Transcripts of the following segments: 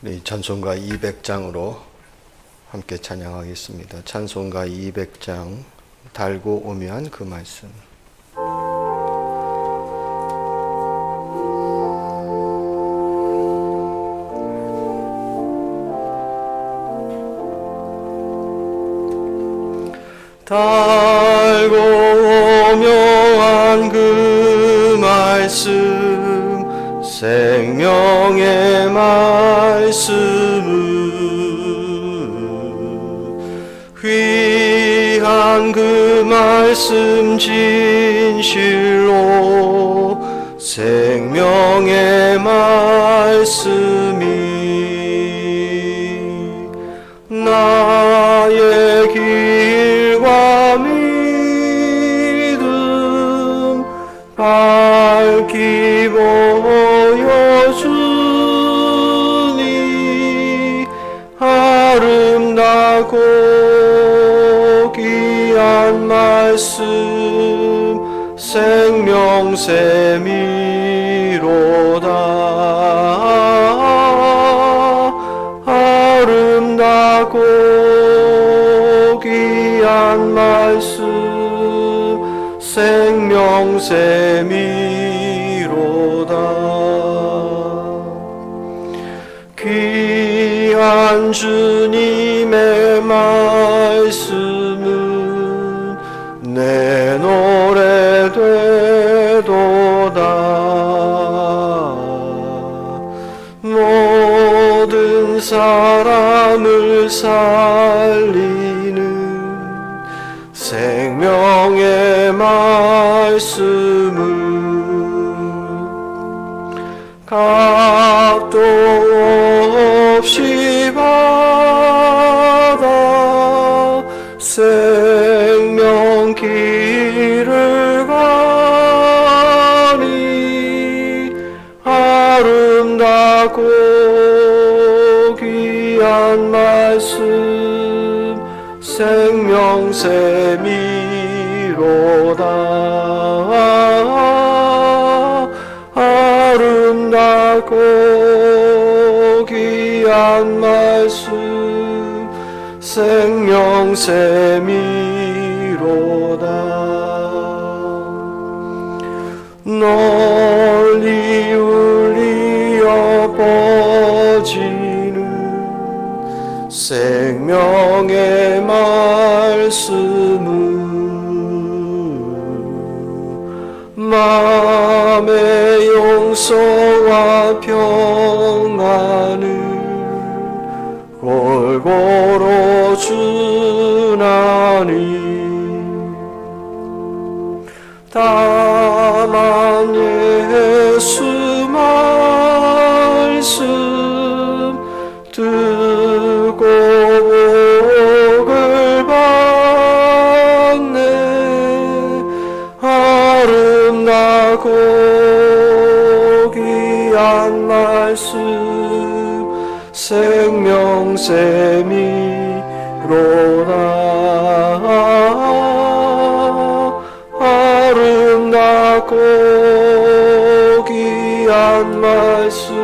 우리 찬송가 200장으로 함께 찬양하겠습니다. 찬송가 200장 달고 오면 그 말씀. 달 말씀 진실로 생명의 말씀이 나 생명샘이로다. 아름다고 귀한 말씀 생명샘이로다. 귀한 주님의 말씀은 내 노래 되도다. 모든 사람을 살리는 생명의 말씀을 값도 없이 받아 생 생명샘이로다. 아름다고 귀한 말씀 생명샘 다만 예수 말씀 듣고 복을 받네. 아름다고 귀한 말씀 생명샘이로다 귀한 말씀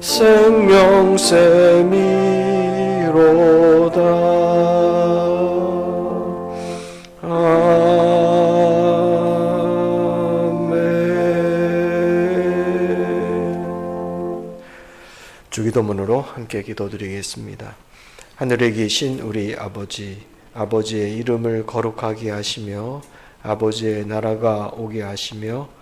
생명샘이로다 주기도문으로 함께 기도드리겠습니다. 하늘에 계신 우리 아버지, 아버지의 이름을 거룩하게 하시며 아버지의 나라가 오게 하시며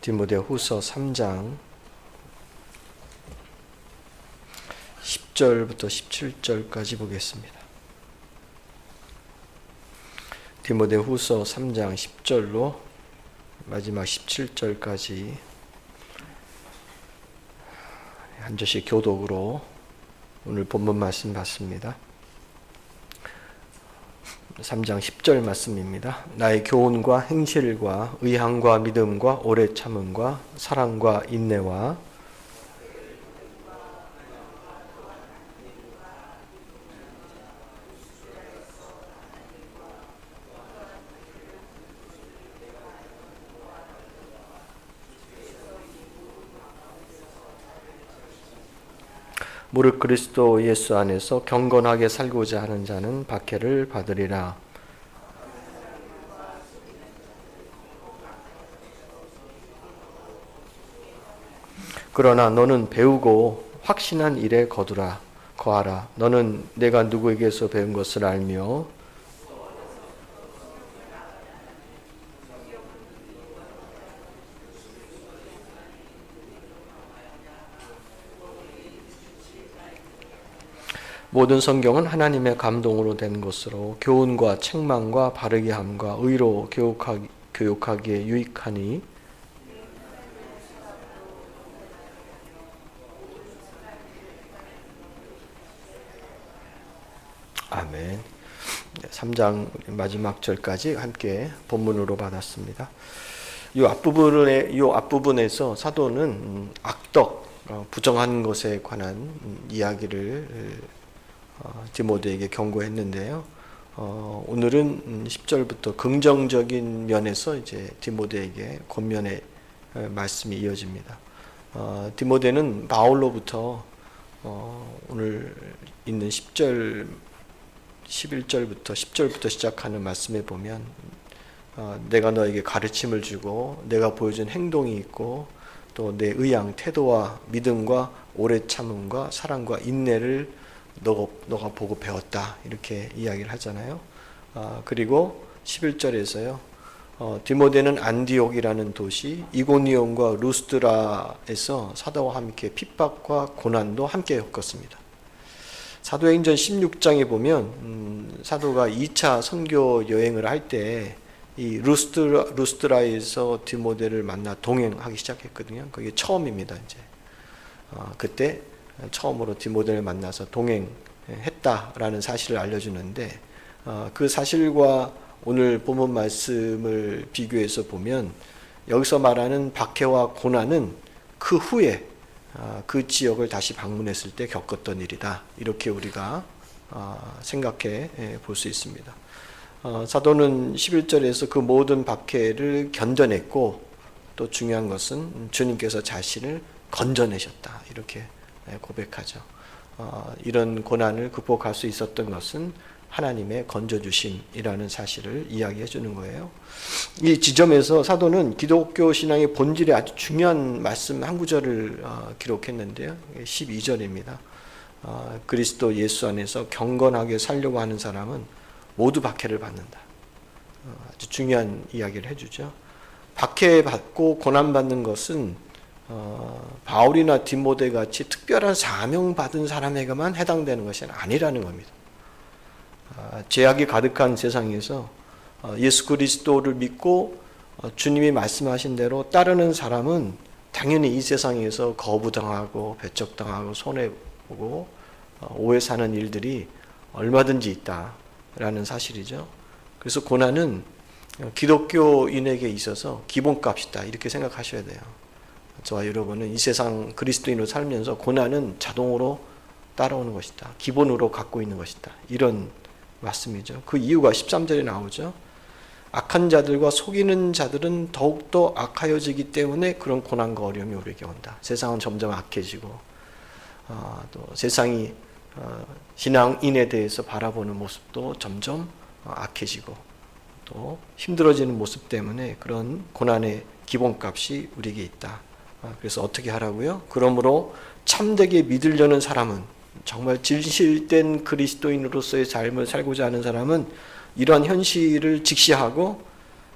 디모데후서 3장 10절부터 17절까지 보겠습니다. 디모데후서 3장 10절로 마지막 17절까지 한 절씩 교독으로 오늘 본문 말씀 받습니다. 3장 10절 말씀입니다. 나의 교훈과 행실과 의향과 믿음과 오래 참음과 사랑과 인내와 무릇 그리스도 예수 안에서 경건하게 살고자 하는 자는 박해를 받으리라. 그러나 너는 배우고 확신한 일에 거두라 거하라 너는 내가 누구에게서 배운 것을 알며 모든 성경은 하나님의 감동으로 된 것으로 교훈과 책망과 바르게 함과 의로 교육하기, 교육하기에 유익하니 아멘. 3장 마지막 절까지 함께 본문으로 받았습니다. 이 앞부분에 이 앞부분에서 사도는 음, 악덕 어, 부정한 것에 관한 음, 이야기를 어, 디모데에게 경고했는데요. 어, 오늘은 10절부터 긍정적인 면에서 이제 디모데에게 권면의 말씀이 이어집니다. 디모데는 바울로부터 오늘 있는 10절 11절부터 10절부터 시작하는 말씀에 보면 어, 내가 너에게 가르침을 주고 내가 보여준 행동이 있고 또 내 의양, 태도와 믿음과 오래 참음과 사랑과 인내를 너가, 너가 보고 배웠다 이렇게 이야기를 하잖아요. 어, 그리고 11절에서요. 어, 디모데는 안디옥이라는 도시 이고니온과 루스드라에서 사도와 함께 핍박과 고난도 함께 겪었습니다. 사도행전 16장에 보면 음, 사도가 2차 선교 여행을 할 때 이 루스트라, 루스트라에서 디모데를 만나 동행하기 시작했거든요. 그게 처음입니다. 이제 어, 그때 처음으로 디모데를 만나서 동행했다라는 사실을 알려주는데 어, 그 사실과 오늘 본문 말씀을 비교해서 보면 여기서 말하는 박해와 고난은 그 후에 아, 그 지역을 다시 방문했을 때 겪었던 일이다. 이렇게 우리가 아, 생각해 예, 볼수 있습니다. 어, 사도는 11절에서 그 모든 박해를 견뎌냈고 또 중요한 것은 주님께서 자신을 건져내셨다. 이렇게 예, 고백하죠. 어, 이런 고난을 극복할 수 있었던 것은 하나님의 건져주심이라는 사실을 이야기해 주는 거예요. 이 지점에서 사도는 기독교 신앙의 본질에 아주 중요한 말씀 한 구절을 어, 기록했는데요. 12절입니다. 어, 그리스도 예수 안에서 경건하게 살려고 하는 사람은 모두 박해를 받는다. 어, 아주 중요한 이야기를 해주죠. 박해받고 고난받는 것은 바울이나 디모데 같이 특별한 사명 받은 사람에게만 해당되는 것이 아니라는 겁니다. 아, 죄악이 가득한 세상에서 어, 예수 그리스도를 믿고 어, 주님이 말씀하신 대로 따르는 사람은 당연히 이 세상에서 거부당하고 배척당하고 손해보고 어, 오해 사는 일들이 얼마든지 있다라는 사실이죠. 그래서 고난은 기독교인에게 있어서 기본값이다 이렇게 생각하셔야 돼요. 저와 여러분은 이 세상 그리스도인으로 살면서 고난은 자동으로 따라오는 것이다. 기본으로 갖고 있는 것이다. 이런 말씀이죠. 그 이유가 13절에 나오죠. 악한 자들과 속이는 자들은 더욱더 악하여지기 때문에 그런 고난과 어려움이 우리에게 온다. 세상은 점점 악해지고 어, 또 세상이 어, 신앙인에 대해서 바라보는 모습도 점점 어, 악해지고 또 힘들어지는 모습 때문에 그런 고난의 기본값이 우리에게 있다. 어, 그래서 어떻게 하라고요? 그러므로 참되게 믿으려는 사람은 정말 진실된 그리스도인으로서의 삶을 살고자 하는 사람은 이러한 현실을 직시하고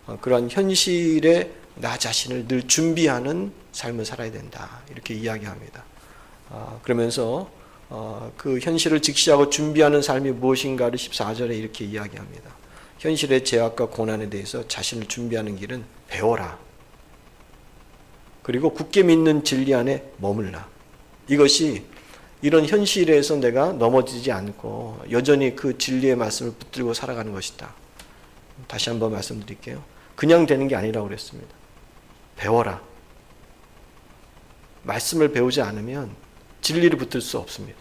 어, 그런 현실에 나 자신을 늘 준비하는 삶을 살아야 된다. 이렇게 이야기합니다. 어, 그러면서 어, 그 현실을 직시하고 준비하는 삶이 무엇인가를 14절에 이렇게 이야기합니다. 현실의 제약과 고난에 대해서 자신을 준비하는 길은 배워라. 그리고 굳게 믿는 진리 안에 머물라. 이것이 이런 현실에서 내가 넘어지지 않고 여전히 그 진리의 말씀을 붙들고 살아가는 것이다. 다시 한번 말씀드릴게요. 그냥 되는 게 아니라고 그랬습니다. 배워라. 말씀을 배우지 않으면 진리를 붙들 수 없습니다.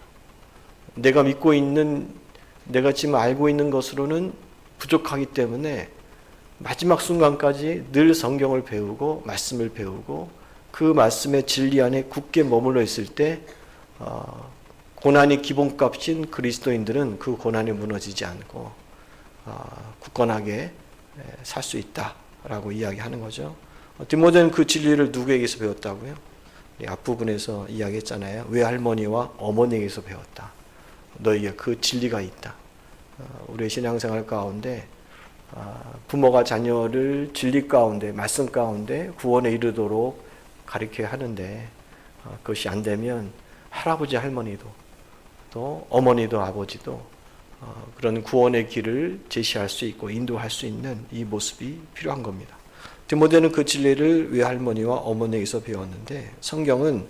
내가 믿고 있는, 내가 지금 알고 있는 것으로는 부족하기 때문에 마지막 순간까지 늘 성경을 배우고 말씀을 배우고 그 말씀의 진리 안에 굳게 머물러 있을 때 어, 고난이 기본값인 그리스도인들은 그 고난이 무너지지 않고 어, 굳건하게 살 수 있다라고 이야기하는 거죠. 어, 디모데는 그 진리를 누구에게서 배웠다고요? 이 앞부분에서 이야기했잖아요. 외할머니와 어머니에게서 배웠다. 너에게 그 진리가 있다. 어, 우리의 신앙생활 가운데 아, 부모가 자녀를 진리 가운데 말씀 가운데 구원에 이르도록 가르쳐야 하는데 어, 그것이 안 되면 할아버지 할머니도 또 어머니도 아버지도 어, 그런 구원의 길을 제시할 수 있고 인도할 수 있는 이 모습이 필요한 겁니다. 디모데는 그 진리를 외할머니와 어머니에게서 배웠는데 성경은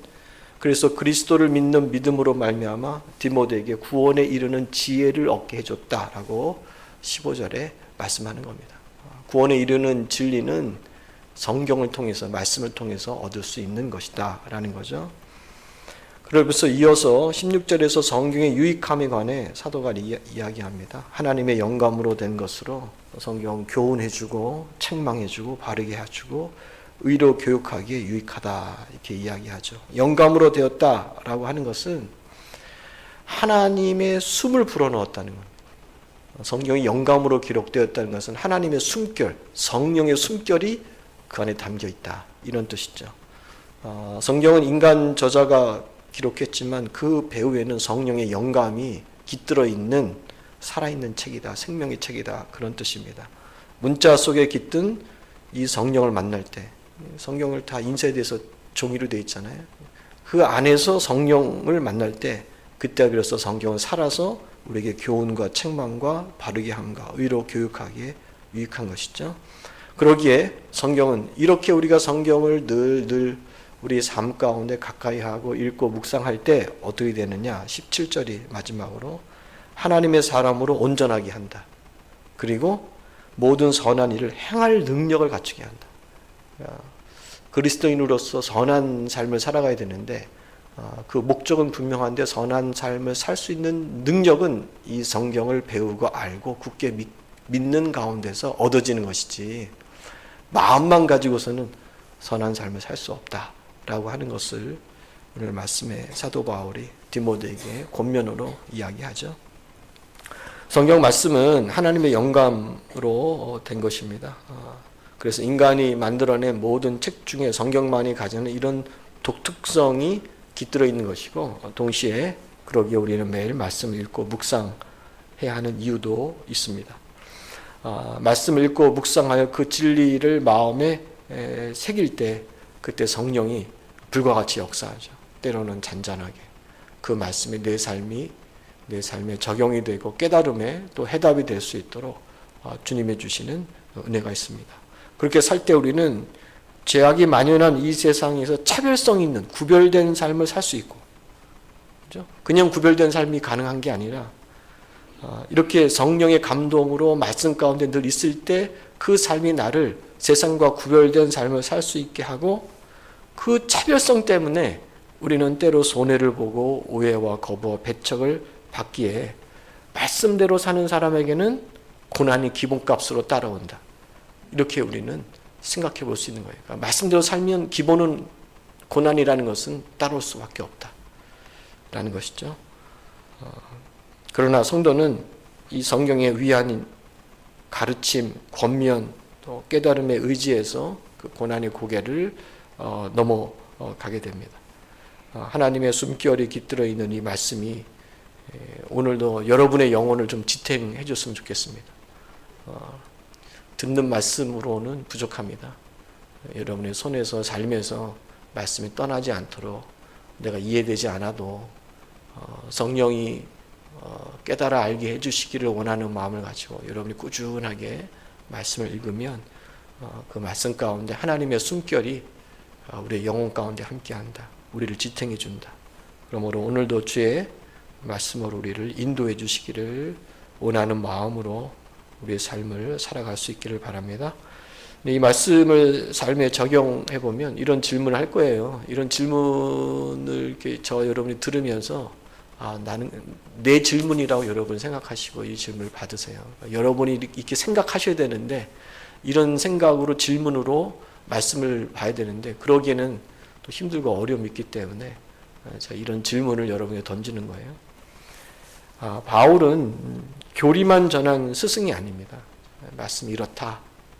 그래서 그리스도를 믿는 믿음으로 말미암아 디모데에게 구원에 이르는 지혜를 얻게 해줬다라고 15절에 말씀하는 겁니다. 구원에 이르는 진리는 성경을 통해서 말씀을 통해서 얻을 수 있는 것이다라는 거죠. 그러면서 이어서 16절에서 성경의 유익함에 관해 사도가 이야기합니다. 하나님의 영감으로 된 것으로 성경 교훈해주고 책망해주고 바르게 해주고 의로 교육하기에 유익하다 이렇게 이야기하죠. 영감으로 되었다라고 하는 것은 하나님의 숨을 불어넣었다는 겁니다. 성경이 영감으로 기록되었다는 것은 하나님의 숨결, 성령의 숨결이 그 안에 담겨 있다 이런 뜻이죠. 어, 성경은 인간 저자가 기록했지만 그 배후에는 성령의 영감이 깃들어 있는 살아있는 책이다, 생명의 책이다 그런 뜻입니다. 문자 속에 깃든 이 성령을 만날 때 성경을 다 인쇄돼서 종이로 되어 있잖아요. 그 안에서 성령을 만날 때 그때 비로소 성경은 살아서 우리에게 교훈과 책망과 바르게 함과 의로 교육하기에 유익한 것이죠. 그러기에 성경은 이렇게 우리가 성경을 늘 늘 우리 삶 가운데 가까이 하고 읽고 묵상할 때 어떻게 되느냐? 17절이 마지막으로 하나님의 사람으로 온전하게 한다. 그리고 모든 선한 일을 행할 능력을 갖추게 한다. 그리스도인으로서 선한 삶을 살아가야 되는데 어, 그 목적은 분명한데 선한 삶을 살 수 있는 능력은 이 성경을 배우고 알고 굳게 믿, 믿는 가운데서 얻어지는 것이지 마음만 가지고서는 선한 삶을 살 수 없다라고 하는 것을 오늘 말씀에 사도 바울이 디모데에게 권면으로 이야기하죠. 성경 말씀은 하나님의 영감으로 된 것입니다. 어, 그래서 인간이 만들어낸 모든 책 중에 성경만이 가지는 이런 독특성이 깃들어 있는 것이고 동시에 그러기에 우리는 매일 말씀을 읽고 묵상해야 하는 이유도 있습니다. 아, 말씀을 읽고 묵상하여 그 진리를 마음에 에, 새길 때 그때 성령이 불과 같이 역사하죠. 때로는 잔잔하게 그 말씀이 내 삶이 내 삶에 적용이 되고 깨달음에 또 해답이 될 수 있도록 어, 주님의 주시는 은혜가 있습니다. 그렇게 살 때 우리는 죄악이 만연한 이 세상에서 차별성 있는 구별된 삶을 살 수 있고? 그냥 구별된 삶이 가능한 게 아니라 어, 이렇게 성령의 감동으로 말씀 가운데 늘 있을 때 그 삶이 나를 세상과 구별된 삶을 살 수 있게 하고 그 차별성 때문에 우리는 때로 손해를 보고 오해와 거부와 배척을 받기에 말씀대로 사는 사람에게는 고난이 기본값으로 따라온다. 이렇게 우리는 생각해 볼 수 있는 거예요. 그러니까 말씀대로 살면 기본은 고난이라는 것은 따라올 수밖에 없다. 라는 것이죠. 어, 그러나 성도는 이 성경의 위안인 가르침, 권면, 또 깨달음의 의지에서 그 고난의 고개를 어, 넘어가게 됩니다. 어, 하나님의 숨결이 깃들어 있는 이 말씀이 오늘도 여러분의 영혼을 좀 지탱해 줬으면 좋겠습니다. 듣는 말씀으로는 부족합니다. 여러분의 손에서 삶에서 말씀이 떠나지 않도록 내가 이해되지 않아도 어, 성령이 어, 깨달아 알게 해주시기를 원하는 마음을 가지고 여러분이 꾸준하게 말씀을 읽으면 어, 그 말씀 가운데 하나님의 숨결이 우리의 영혼 가운데 함께한다. 우리를 지탱해 준다. 그러므로 오늘도 주의 말씀으로 우리를 인도해 주시기를 원하는 마음으로 우리의 삶을 살아갈 수 있기를 바랍니다. 이 말씀을 삶에 적용해 보면 이런 질문을 할 거예요. 이런 질문을 저 여러분이 들으면서 아, 나는 내 질문이라고 여러분 생각하시고 이 질문을 받으세요. 여러분이 이렇게 생각하셔야 되는데 이런 생각으로 질문으로 말씀을 봐야 되는데 그러기에는 또 힘들고 어려움이 있기 때문에 자, 이런 질문을 여러분에게 던지는 거예요. 아, 바울은 교리만 전한 스승이 아닙니다. 말씀이 이렇다.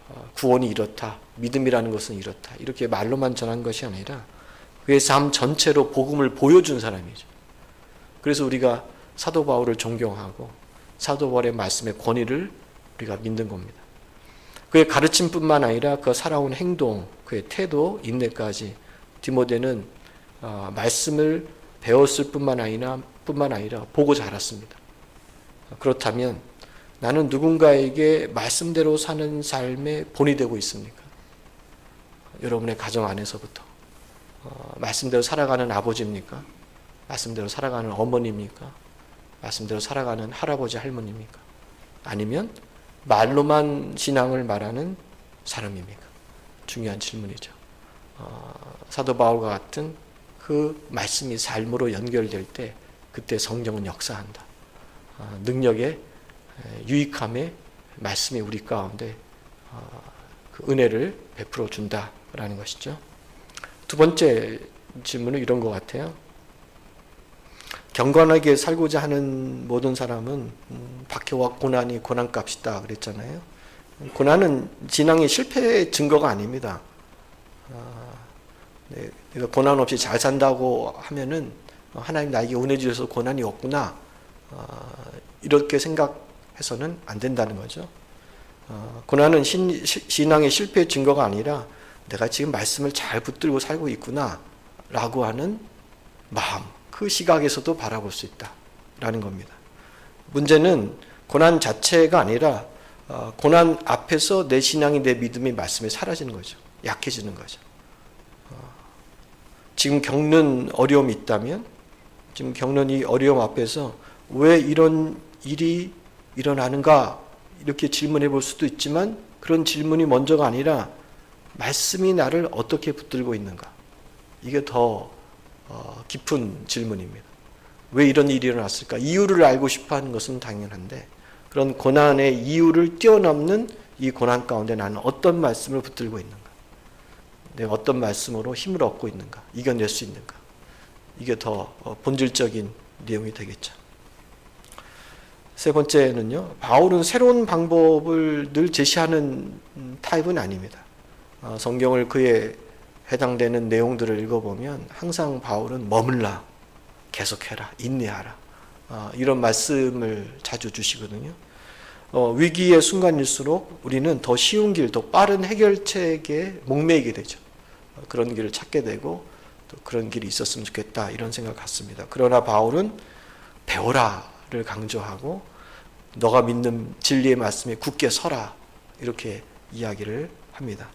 어, 구원이 이렇다. 믿음이라는 것은 이렇다. 이렇게 말로만 전한 것이 아니라 그의 삶 전체로 복음을 보여준 사람이죠. 그래서 우리가 사도 바울을 존경하고 사도 바울의 말씀의 권위를 우리가 믿는 겁니다. 그의 가르침뿐만 아니라 그 살아온 행동, 그의 태도, 인내까지 디모데는 어, 말씀을 배웠을 뿐만 아니라 뿐만 아니라 보고 자랐습니다. 그렇다면 나는 누군가에게 말씀대로 사는 삶의 본이 되고 있습니까? 여러분의 가정 안에서부터 어, 말씀대로 살아가는 아버지입니까? 말씀대로 살아가는 어머니입니까? 말씀대로 살아가는 할아버지 할머니입니까? 아니면 말로만 신앙을 말하는 사람입니까? 중요한 질문이죠. 어, 사도 바울과 같은 그 말씀이 삶으로 연결될 때 그때 성령은 역사한다. 어, 능력의 유익함의 말씀이 우리 가운데 어, 그 은혜를 베풀어 준다라는 것이죠. 두 번째 질문은 이런 것 같아요. 경건하게 살고자 하는 모든 사람은 음, 박해와 고난이 고난값이다 그랬잖아요. 고난은 진앙의 실패의 증거가 아닙니다. 아, 네, 내가 고난 없이 잘 산다고 하면은 하나님 나에게 은혜 주셔서 고난이 없구나 아, 이렇게 생각해서는 안 된다는 거죠. 아, 고난은 신, 신앙의 실패의 증거가 아니라 내가 지금 말씀을 잘 붙들고 살고 있구나라고 하는 마음. 그 시각에서도 바라볼 수 있다라는 겁니다. 문제는 고난 자체가 아니라 어, 고난 앞에서 내 신앙이 내 믿음이 말씀에 사라지는 거죠. 약해지는 거죠. 어, 지금 겪는 어려움이 있다면 지금 겪는 이 어려움 앞에서 왜 이런 일이 일어나는가 이렇게 질문해 볼 수도 있지만 그런 질문이 먼저가 아니라 말씀이 나를 어떻게 붙들고 있는가 이게 더 어, 깊은 질문입니다. 왜 이런 일이 일어났을까? 이유를 알고 싶어 하는 것은 당연한데 그런 고난의 이유를 뛰어넘는 이 고난 가운데 나는 어떤 말씀을 붙들고 있는가? 내가 어떤 말씀으로 힘을 얻고 있는가? 이겨낼 수 있는가? 이게 더 어, 본질적인 내용이 되겠죠. 세 번째는요, 바울은 새로운 방법을 늘 제시하는 타입은 아닙니다. 어, 성경을 그의 해당되는 내용들을 읽어보면 항상 바울은 머물라, 계속해라, 인내하라. 어, 이런 말씀을 자주 주시거든요. 어, 위기의 순간일수록 우리는 더 쉬운 길, 더 빠른 해결책에 목매이게 되죠. 어, 그런 길을 찾게 되고 또 그런 길이 있었으면 좋겠다 이런 생각 같습니다. 그러나 바울은 배워라를 강조하고 너가 믿는 진리의 말씀에 굳게 서라 이렇게 이야기를 합니다.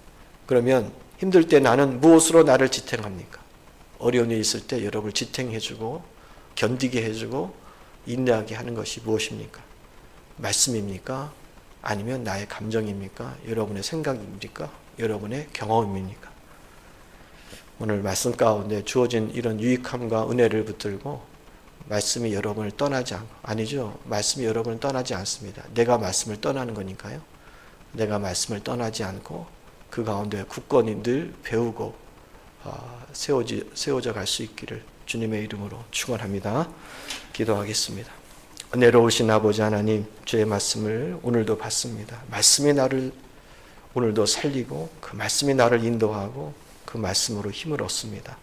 그러면 힘들 때 나는 무엇으로 나를 지탱합니까? 어려운 일이 있을 때 여러분을 지탱해주고 견디게 해주고 인내하게 하는 것이 무엇입니까? 말씀입니까? 아니면 나의 감정입니까? 여러분의 생각입니까? 여러분의 경험입니까? 오늘 말씀 가운데 주어진 이런 유익함과 은혜를 붙들고 말씀이 여러분을 떠나지 않고 아니죠. 말씀이 여러분을 떠나지 않습니다. 내가 말씀을 떠나는 거니까요. 내가 말씀을 떠나지 않고 그 가운데 굳건히 늘 배우고 어, 세워지, 세워져 갈 수 있기를 주님의 이름으로 축원합니다. 기도하겠습니다. 은혜로우신 아버지 하나님 주의 말씀을 오늘도 받습니다. 말씀이 나를 오늘도 살리고 그 말씀이 나를 인도하고 그 말씀으로 힘을 얻습니다.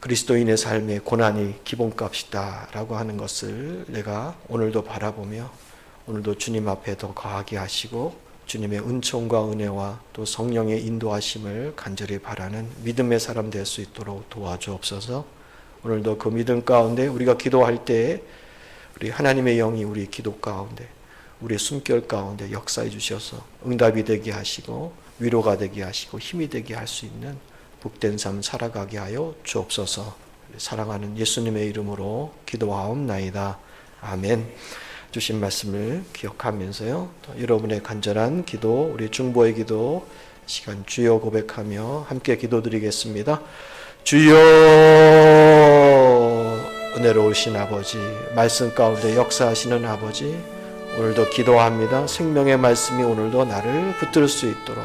그리스도인의 삶의 고난이 기본값이다라고 하는 것을 내가 오늘도 바라보며 오늘도 주님 앞에 더 거하게 하시고 주님의 은총과 은혜와 또 성령의 인도하심을 간절히 바라는 믿음의 사람 될 수 있도록 도와주옵소서. 오늘도 그 믿음 가운데 우리가 기도할 때 우리 하나님의 영이 우리 기도 가운데 우리 숨결 가운데 역사해 주셔서 응답이 되게 하시고 위로가 되게 하시고 힘이 되게 할 수 있는 복된 삶 살아가게 하여 주옵소서. 사랑하는 예수님의 이름으로 기도하옵나이다. 아멘. 주신 말씀을 기억하면서요. 또 여러분의 간절한 기도, 우리 중보의 기도 시간 주여 고백하며 함께 기도드리겠습니다. 주여 은혜로우신 아버지, 말씀 가운데 역사하시는 아버지, 오늘도 기도합니다. 생명의 말씀이 오늘도 나를 붙들 수 있도록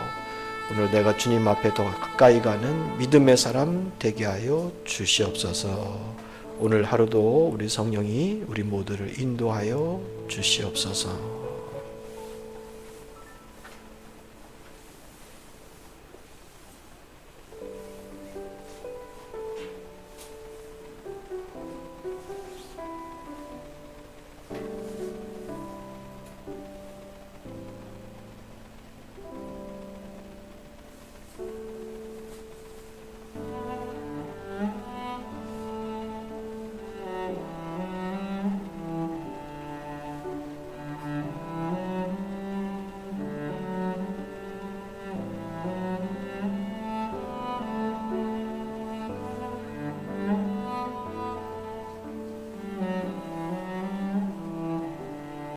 오늘 내가 주님 앞에 더 가까이 가는 믿음의 사람 되게 하여 주시옵소서. 오늘 하루도 우리 성령이 우리 모두를 인도하여 주시옵소서.